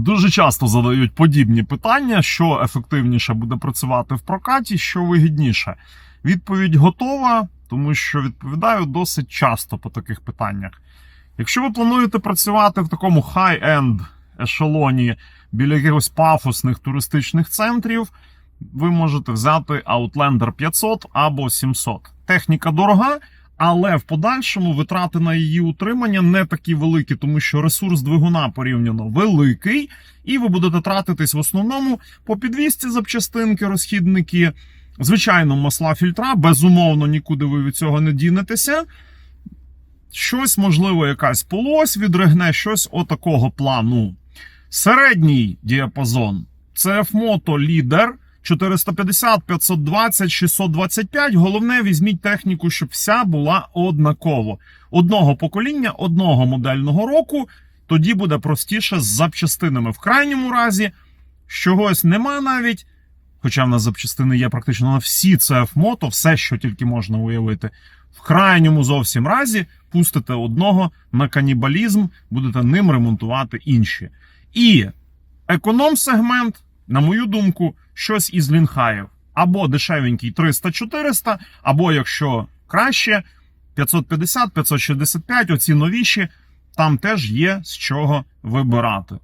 Дуже часто задають подібні питання, що ефективніше буде працювати в прокаті, що вигідніше. Відповідь готова, тому що відповідаю досить часто по таких питаннях. Якщо ви плануєте працювати в такому хай-енд ешелоні біля якихось пафосних туристичних центрів, ви можете взяти Outlander 500 або 700. Техніка дорога, але в подальшому витрати на її утримання не такі великі, тому що ресурс двигуна порівняно великий, і ви будете тратитись в основному по підвісці запчастинки, розхідники. Звичайно, масла фільтра, безумовно, нікуди ви від цього не дінетеся. Щось, можливо, якась полось відригне, щось отакого плану. Середній діапазон CF Moto Leader 450, 520, 625. Головне, візьміть техніку, щоб вся була однаково. Одного покоління, одного модельного року. Тоді буде простіше з запчастинами. В крайньому разі, чогось нема навіть. Хоча в нас запчастини є практично на всі CF Moto, все, що тільки можна уявити. В крайньому зовсім разі пустите одного на канібалізм, будете ним ремонтувати інші. І економ-сегмент, на мою думку, щось із лінхаїв. Або дешевенький 300-400, або якщо краще, 550, 565, оці новіші, там теж є з чого вибирати.